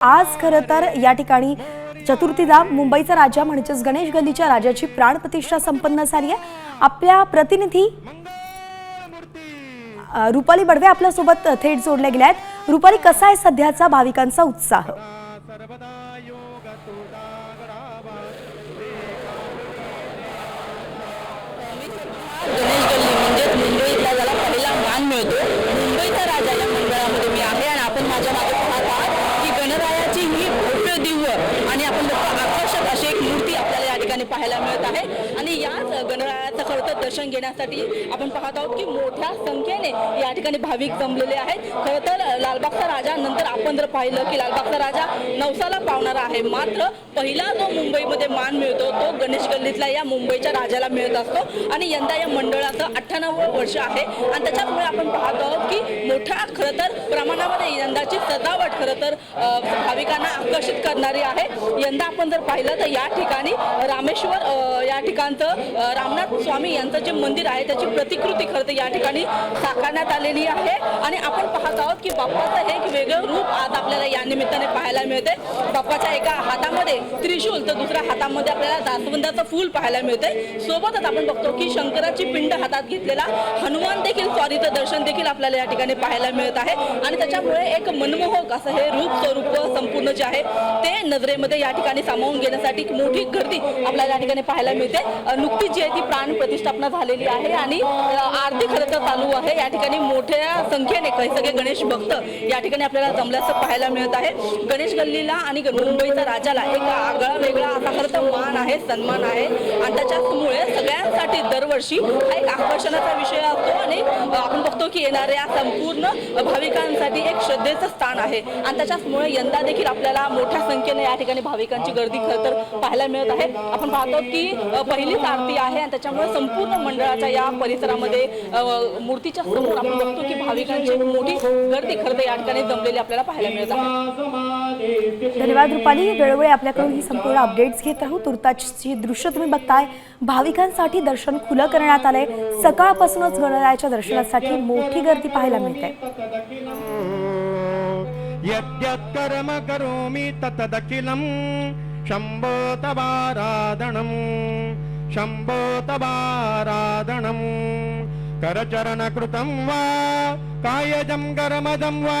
आज खरं तर या ठिकाणी चतुर्थीला मुंबईचा राजा म्हणजेच गणेश गल्लीच्या राजाची प्राणप्रतिष्ठा संपन्न झाली आहे. आपल्या प्रतिनिधी रुपाली बडवे आपल्यासोबत थेट जोडल्या गेल्या आहेत. रुपाली कसा आहे सध्याचा भाविकांचा उत्साह गणेश गल्ली म्हणजेच मुंबईतला ज्याला पहिला मान मिळतो मुंबईचा राजा या मंडळामध्ये मी आहे आणि आपण माझ्या मागे पाहत आहात की गणरायाची ही भव्य दिव्य आणि आपण बघतो आकर्षक अशी एक मूर्ती आपल्याला या ठिकाणी पाहायला मिळत आहे. आणि याच गणरायाचं खरं तर दर्शन घेण्यासाठी आपण पाहत आहोत की मोठ्या संख्येने या ठिकाणी भाविक जमलेले आहेत. खरं तर लालबागचा राजा नंतर आपण जर पाहिलं की लालबागचा राजा नवसाला पावणारा आहे. मात्र पहिला जो मुंबईमध्ये मान मिळतो तो गणेश गल्लीतल्या या मुंबईच्या राजाला मिळत असतो. आणि यंदा या मंडळाचं अठ्ठ्याण्णव वर्ष आहे. आणि त्याच्यामुळे आपण पाहत आहोत की मोठ्या खरं तर प्रमाणामध्ये यंदाची सजावट खरं तर भाविकांना आकर्षित करणारी आहे. यंदा आपण जर पाहिलं तर या ठिकाणी रामे रामेश्वर या ठिकाणचं रामनाथ स्वामी यांचं जे मंदिर आहे त्याची प्रतिकृती खरं तर या ठिकाणी साकारण्यात आलेली आहे. आणि आपण पाहत आहोत की बाप्पाचं हे एक वेगळं रूप आज आपल्याला या निमित्ताने पाहायला मिळते बाप्पाच्या एका हातामध्ये त्रिशूल तर दुसऱ्या हातामध्ये आपल्याला जास्वंदाचं फूल पाहायला मिळते सोबतच आपण बघतो की शंकराची पिंड हातात घेतलेला हनुमान देखील स्वारीचं दर्शन देखील आपल्याला या ठिकाणी पाहायला मिळत आहे. आणि त्याच्यामुळे एक मनमोहक असं हे रूप स्वरूप संपूर्ण जे आहे ते नजरेमध्ये या ठिकाणी सामावून घेण्यासाठी एक मोठी गर्दी आपल्याला या ठिकाणी पाहायला मिळते. नुकतीच जी आहे ती प्राण प्रतिष्ठापना झालेली आहे आणि आरती खरं तर चालू आहे. या ठिकाणी मोठ्या संख्येने काही सगळे गणेश भक्त या ठिकाणी आपल्याला जमल्याचं पाहायला मिळत आहे. गणेश गल्लीला आणि मुंबईचा समाजाला एक आगळा वेगळा असा खरं तर मान आहे सन्मान आहे. आणि त्याच्यामुळे सगळ्यांसाठी दरवर्षी हा एक आकर्षणाचा विषय असतो आणि आपण बघतो की येणाऱ्या संपूर्ण भाविकांसाठी एक श्रद्धेचं स्थान आहे. आणि त्याच्याचमुळे यंदा देखील आपल्याला मोठ्या संख्येने या ठिकाणी भाविकांची गर्दी खरं तर पाहायला मिळत आहे. आपण पाहतो की पहिलीच आरती आहे आणि त्याच्यामुळे संपूर्ण मंडळाच्या या परिसरामध्ये मूर्तीच्या समोर आपण बघतो की भाविकांची मोठी गर्दी खरं तर या ठिकाणी जमलेली आपल्याला पाहायला मिळत आहे. धन्यवाद रुपाली. वेळोवेळी आपल्याकडून ही संपूर्ण अपडेट्स घेत राहू. तुर्ताची दृश्य तुम्ही बघताय. भाविकांसाठी दर्शन खुलं करण्यात आलंय. सकाळपासूनच गणरायाच्या दर्शनासाठी मोठी गर्दी पाहायला मिळते. यद्यत्कर्म करोमि ततदखिलं शम्भो तवाराधणं करचरणकृतं वा कायजं करमदं वा